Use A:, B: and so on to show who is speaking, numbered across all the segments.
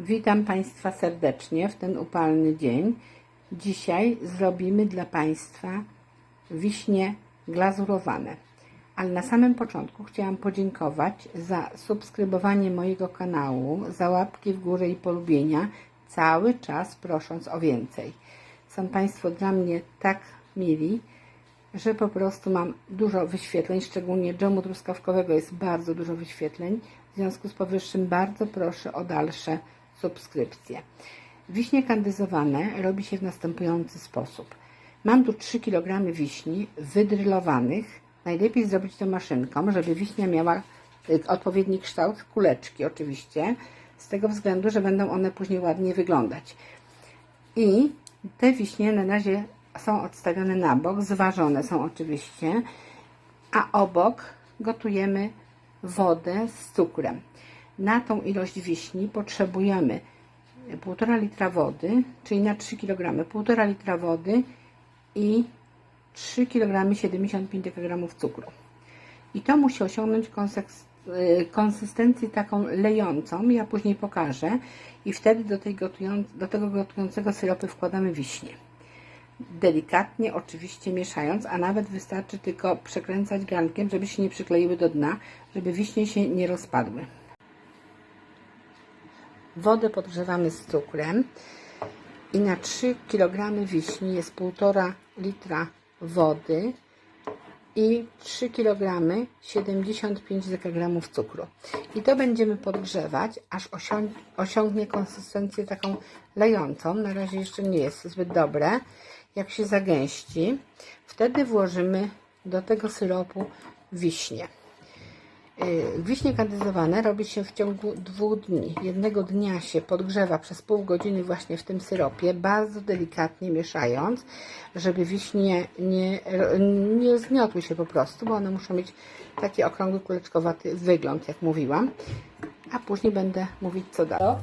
A: Witam Państwa serdecznie w ten upalny dzień. Dzisiaj zrobimy dla Państwa wiśnie glazurowane. Ale na samym początku chciałam podziękować za subskrybowanie mojego kanału, za łapki w górę i polubienia, cały czas prosząc o więcej. Są Państwo dla mnie tak mili, że po prostu mam dużo wyświetleń, szczególnie dżemu truskawkowego jest bardzo dużo wyświetleń. W związku z powyższym bardzo proszę o dalsze subskrypcje. Wiśnie kandyzowane robi się w następujący sposób. Mam tu 3 kg wiśni wydrylowanych. Najlepiej zrobić to maszynką, żeby wiśnia miała y, odpowiedni kształt, kuleczki oczywiście, z tego względu, że będą one później ładnie wyglądać. I te wiśnie na razie są odstawione na bok, zważone są oczywiście, a obok gotujemy wodę z cukrem. Na tą ilość wiśni potrzebujemy 1,5 litra wody, czyli na 3 kg 1,5 litra wody i 3 kg 75 kg cukru. I to musi osiągnąć y, konsystencję taką lejącą, ja później pokażę i wtedy do, tej gotują, do tego gotującego syropu wkładamy wiśnie. Delikatnie oczywiście mieszając, a nawet wystarczy tylko przekręcać garnkiem, żeby się nie przykleiły do dna, żeby wiśnie się nie rozpadły. Wodę podgrzewamy z cukrem i na 3 kg wiśni jest 1,5 litra wody i 3 kg 75 dekagramów cukru. I to będziemy podgrzewać, aż osią- osiągnie konsystencję taką lejącą. Na razie jeszcze nie jest zbyt dobre. Jak się zagęści, wtedy włożymy do tego syropu wiśnie. Yy, Wiśnie kandyzowane robi się w ciągu dwóch dni. Jednego dnia się podgrzewa przez pół godziny właśnie w tym syropie, bardzo delikatnie mieszając, żeby wiśnie nie, nie się po prostu, bo one muszą mieć taki okrągły, kuleczkowaty wygląd, jak mówiłam. A później będę mówić co dalej.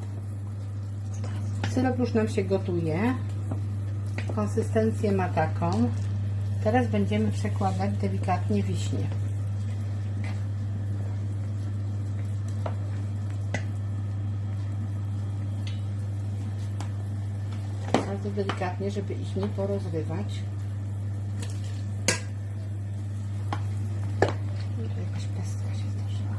A: Syrop już nam się gotuje. Konsystencję ma taką. Teraz będziemy przekładać delikatnie wiśnie. Bardzo delikatnie, żeby ich nie porozrywać. I tu jakaś pestka się zdarzyła.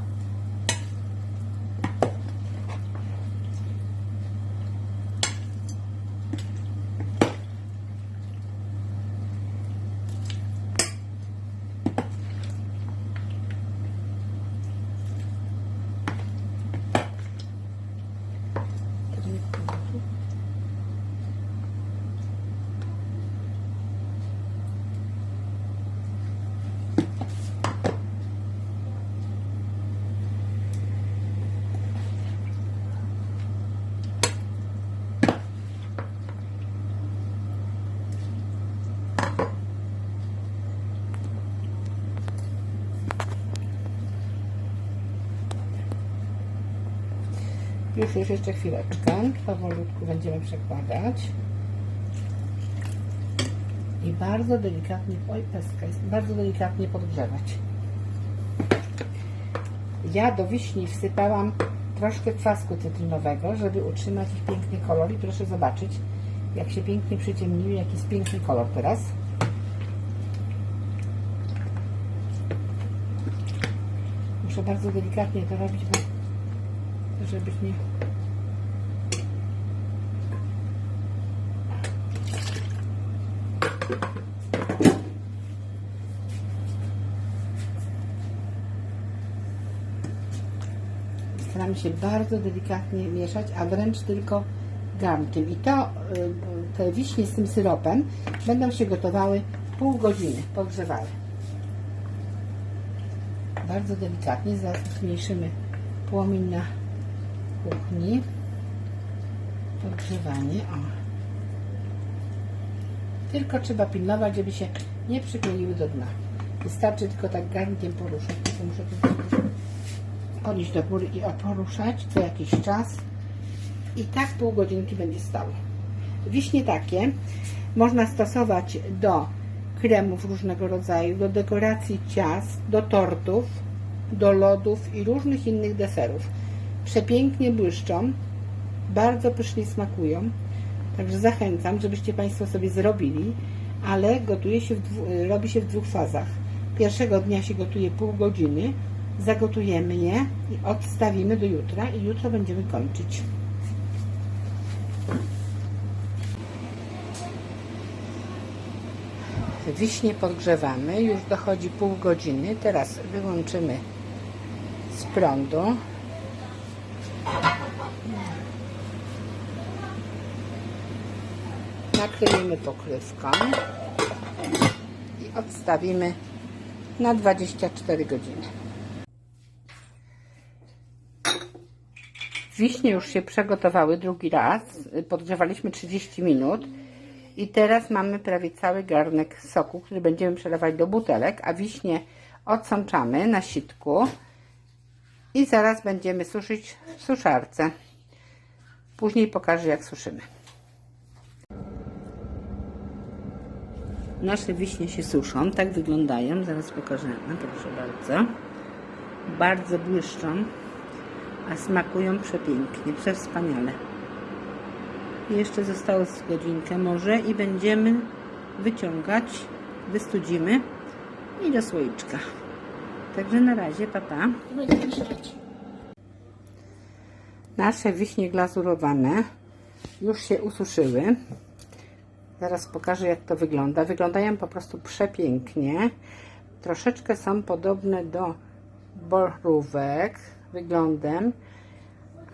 A: To nie powodu. Już, już jeszcze chwileczkę. Powolutku będziemy przekładać. I bardzo delikatnie, oj peska jest, bardzo delikatnie podgrzewać. Ja do wiśni wsypałam troszkę kwasku cytrynowego, żeby utrzymać ich piękny kolor. I proszę zobaczyć, jak się pięknie przyciemniły, jaki jest piękny kolor teraz. Muszę bardzo delikatnie to robić, bo żebyś nie... Staramy się bardzo delikatnie mieszać, a wręcz tylko garnkiem. I to, y, te wiśnie z tym syropem będą się gotowały pół godziny, podgrzewały. Bardzo delikatnie, zaraz zmniejszymy płomień na kuchni. Podgrzewanie, o. Tylko trzeba pilnować, żeby się nie przykleiły do dna. Wystarczy tylko tak garnkiem poruszać. Tylko Muszę to podnieść do góry i oporuszać co jakiś czas. I tak pół godzinki będzie stało. Wiśnie takie można stosować do kremów różnego rodzaju, do dekoracji ciast, do tortów, do lodów i różnych innych deserów. Przepięknie błyszczą, bardzo pysznie smakują. Także zachęcam, żebyście Państwo sobie zrobili, ale gotuje się robi się w dwóch fazach. Pierwszego dnia się gotuje pół godziny, zagotujemy je i odstawimy do jutra i jutro będziemy kończyć. Wiśnie podgrzewamy, już dochodzi pół godziny. Teraz wyłączymy z prądu. Nakryjemy pokrywką i odstawimy na 24 godziny. Wiśnie już się przygotowały drugi raz. Podgrzewaliśmy 30 minut. I teraz mamy prawie cały garnek soku, który będziemy przelewać do butelek, a wiśnie odsączamy na sitku i zaraz będziemy suszyć w suszarce. Później pokażę jak suszymy. Nasze wiśnie się suszą, tak wyglądają. Zaraz pokażemy, proszę bardzo. Bardzo błyszczą, a smakują przepięknie, przewspaniale. Jeszcze zostało z godzinkę może i będziemy wyciągać, wystudzimy i do słoiczka. Także na razie, papa.
B: Myśleć.
A: Nasze wiśnie glazurowane już się ususzyły. Zaraz pokażę jak to wygląda. Wyglądają po prostu przepięknie. Troszeczkę są podobne do borówek wyglądem,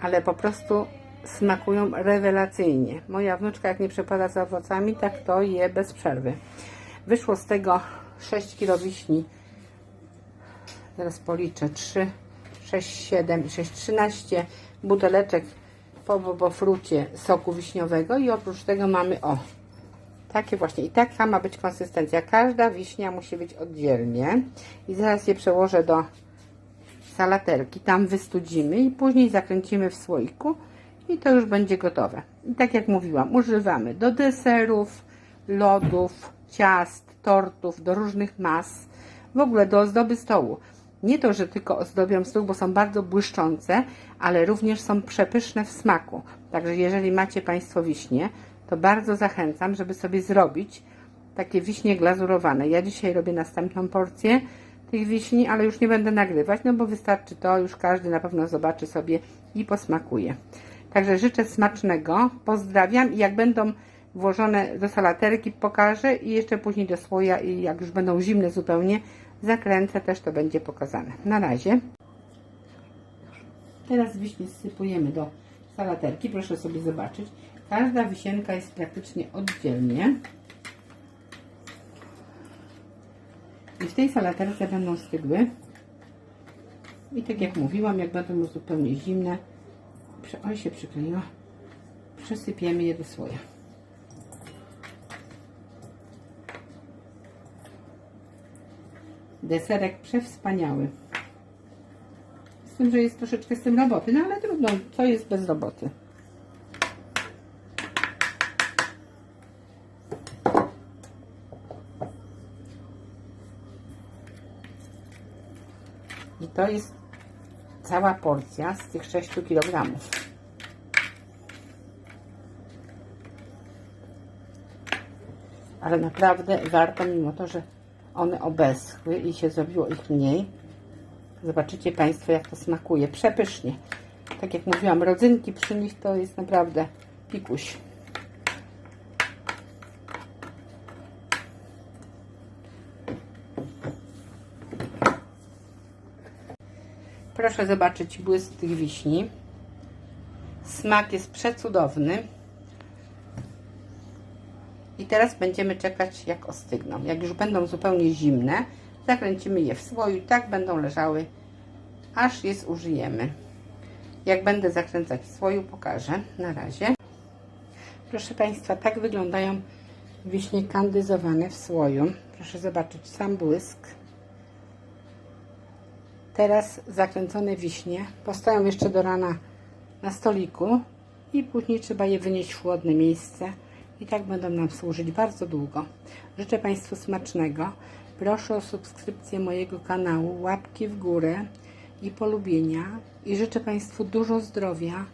A: ale po prostu smakują rewelacyjnie. Moja wnuczka jak nie przepada za owocami, tak to je bez przerwy. Wyszło z tego 6 kg wiśni. Teraz policzę 3, 6, 7 i 6, 13 buteleczek po bobofrucie soku wiśniowego i oprócz tego mamy o takie właśnie i taka ma być konsystencja. Każda wiśnia musi być oddzielnie i zaraz je przełożę do salaterki. Tam wystudzimy i później zakręcimy w słoiku i to już będzie gotowe. I tak jak mówiłam, używamy do deserów, lodów, ciast, tortów, do różnych mas, w ogóle do ozdoby stołu. Nie to, że tylko ozdobią stół, bo są bardzo błyszczące, ale również są przepyszne w smaku. Także jeżeli macie Państwo wiśnie, to bardzo zachęcam, żeby sobie zrobić takie wiśnie glazurowane. Ja dzisiaj robię następną porcję tych wiśni, ale już nie będę nagrywać, no bo wystarczy to, już każdy na pewno zobaczy sobie i posmakuje. Także życzę smacznego, pozdrawiam i jak będą włożone do salaterki pokażę i jeszcze później do słoja i jak już będą zimne zupełnie zakręcę, też to będzie pokazane. Na razie. Teraz wiśnie sypujemy do salaterki, proszę sobie zobaczyć. Każda wisienka jest praktycznie oddzielnie. I w tej salaterce będą stygły. I tak jak mówiłam, jak będą już zupełnie zimne, Oj, się przykleiła. Przesypiemy je do słoja. Deserek przewspaniały. Z tym, że jest troszeczkę z tym roboty, no ale trudno, co jest bez roboty. To jest cała porcja z tych 6 kg. Ale naprawdę warto, mimo to, że one obeschły i się zrobiło ich mniej. Zobaczycie Państwo, jak to smakuje. Przepysznie. Tak jak mówiłam, rodzynki przy nich to jest naprawdę pikuś. Proszę zobaczyć błysk tych wiśni. Smak jest przecudowny. I teraz będziemy czekać, jak ostygną. Jak już będą zupełnie zimne, zakręcimy je w słoju tak będą leżały, aż je zużyjemy. Jak będę zakręcać w słoju, pokażę. Na razie. Proszę Państwa, tak wyglądają wiśnie kandyzowane w słoju. Proszę zobaczyć sam błysk. Teraz zakręcone wiśnie postoją jeszcze do rana na stoliku i później trzeba je wynieść w chłodne miejsce i tak będą nam służyć bardzo długo. Życzę Państwu smacznego. Proszę o subskrypcję mojego kanału, łapki w górę i polubienia i życzę Państwu dużo zdrowia,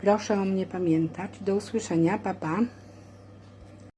A: Proszę o mnie pamiętać. Do usłyszenia. Pa, pa.